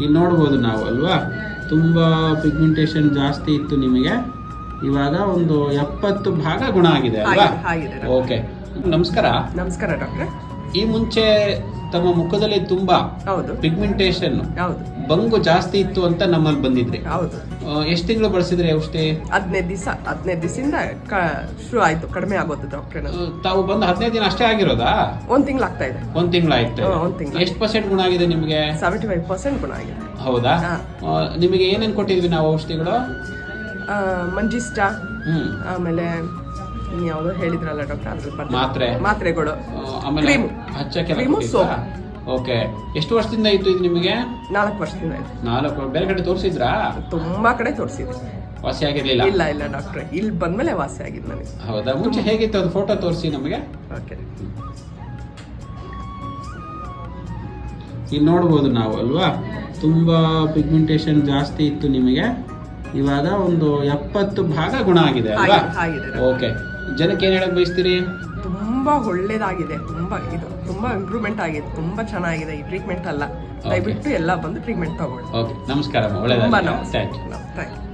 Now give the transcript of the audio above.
ಇಲ್ಲಿ ನೋಡ್ಬೋದು ನಾವು ಅಲ್ವಾ? ತುಂಬ ಪಿಗ್ಮೆಂಟೇಷನ್ ಜಾಸ್ತಿ ಇತ್ತು ನಿಮಗೆ. ಇವಾಗ ಒಂದು ಎಪ್ಪತ್ತು ಭಾಗ ಗುಣ ಆಗಿದೆ ಅಲ್ವಾ? ಓಕೆ ನಮಸ್ಕಾರ. ನಮಸ್ಕಾರ ಡಾಕ್ಟ್ರೆ. ಈ ಮುಂಚೆ ತಮ್ಮ ಮುಖದಲ್ಲಿ ತುಂಬಾ ಹೌದು. ಪಿಗ್ಮೆಂಟೇಷನ್ ಹೌದು. ಬಂಗು ಜಾಸ್ತಿ ಇತ್ತು ಅಂತ ನಮ್ಮಲ್ಲಿ ಬಂದಿದ್ರಿ. ಹೌದು. ಎಷ್ಟು ತಿಂಗಳು ಬಳಸಿದ್ರಿ ಔಷಧಿ? ಹದಿನೈದು ದಿವಸ ಹದಿನೈದು ದಿವಸದಿಂದ ಶುರು ಆಯ್ತು ಕಡಿಮೆ ಆಗೋದು ಡಾಕ್ಟರ್ ತಾವು ಬಂದು ಹದಿನೈದು ದಿನ ಅಷ್ಟೇ ಆಗಿರೋದಾ? ಒಂದ್ ತಿಂಗಳು ಆಗ್ತಾ ಇದೆ. ಒಂದ್ ತಿಂಗಳು ಆಯ್ತು. ಒಂದ್ ತಿಂಗ್ಳು. ಎಷ್ಟು ಪರ್ಸೆಂಟ್ ಗುಣ ಆಗಿದೆ ನಿಮಗೆ? ಸೆವೆಂಟಿ ಫೈವ್ ಪರ್ಸೆಂಟ್ ಗುಣ ಆಗಿದೆ. ಹೌದಾ? ನಿಮಗೆ ಏನೇನು ಕೊಟ್ಟಿದ್ವಿ ನಾವು ಔಷಧಿಗಳು? ಮಂಜಿಸ್ಟಾ ಆಮೇಲೆ ಯಾವ್ದೋ ಹೇಳಿದ್ರಲ್ಲ ಡಾಕ್ಟರ್ ಅದ್ರ ಬಗ್ಗೆ ಮಾತ್ರೆ. ಮಾತ್ರೆಗಳು ಆಮೇಲೆ ಕ್ರೀಮ್? ಓಕೆ. ಎಷ್ಟು ವರ್ಷದಿಂದ ಇತ್ತು ಇದು ನಿಮಗೆ? ನಾಲ್ಕು ವರ್ಷದಿಂದ ಆಯ್ತು. ನಾಲ್ಕು ಬೇರೆ ಕಡೆ ತೋರಿಸಿದ್ರಾ? ತುಂಬಾ ಕಡೆ ತೋರಿಸಿದೆ ವಾಸಿ ಆಗಿರ್ಲಿಲ್ಲ? ಇಲ್ಲ ಇಲ್ಲ ಡಾಕ್ಟರ್. ಇಲ್ಲಿ ಬಂದ್ಮೇಲೆ ವಾಸಿ ಆಗಿದ್ದು ನನಗೆ ಹೌದಾ? ಮುಂಚೆ ಹೇಗಿತ್ತು? ಅದು ಫೋಟೋ ತೋರಿಸಿ ನಮಗೆ. ಓಕೆ. ಇಲ್ಲಿ ನೋಡ್ಬೋದು ನಾವು ಅಲ್ವಾ? ತುಂಬ ಪಿಗ್ಮೆಂಟೇಷನ್ ಜಾಸ್ತಿ ಇತ್ತು ನಿಮಗೆ. ಇವಾಗ ಒಂದು ಎಪ್ಪತ್ತು ಭಾಗ ಗುಣ ಆಗಿದೆ ಅಲ್ವಾ? ಆಗಿದೆ. ಓಕೆ ಜನಕ್ಕೆ ಏನ್ ಹೇಳಕ್ ಬಯಸ್ತೀರಿ? ತುಂಬಾ ಒಳ್ಳೇದಾಗಿದೆ ತುಂಬಾ ಇದು ತುಂಬಾ ಇಂಪ್ರೂವ್ಮೆಂಟ್ ಆಗಿದೆ ತುಂಬಾ ಚೆನ್ನಾಗಿದೆ ಈ ಟ್ರೀಟ್ಮೆಂಟ್ ಅಲ್ಲ. ದಯವಿಟ್ಟು ಎಲ್ಲ ಬಂದು ಟ್ರೀಟ್ಮೆಂಟ್ ತಗೊಳ್ಳಿ. ಓಕೆ ನಮಸ್ಕಾರ ತುಂಬಾ ಒಳ್ಳೆಯದಾಗಲಿ ನಮಸ್ತೆ ಥ್ಯಾಂಕ್ ಯು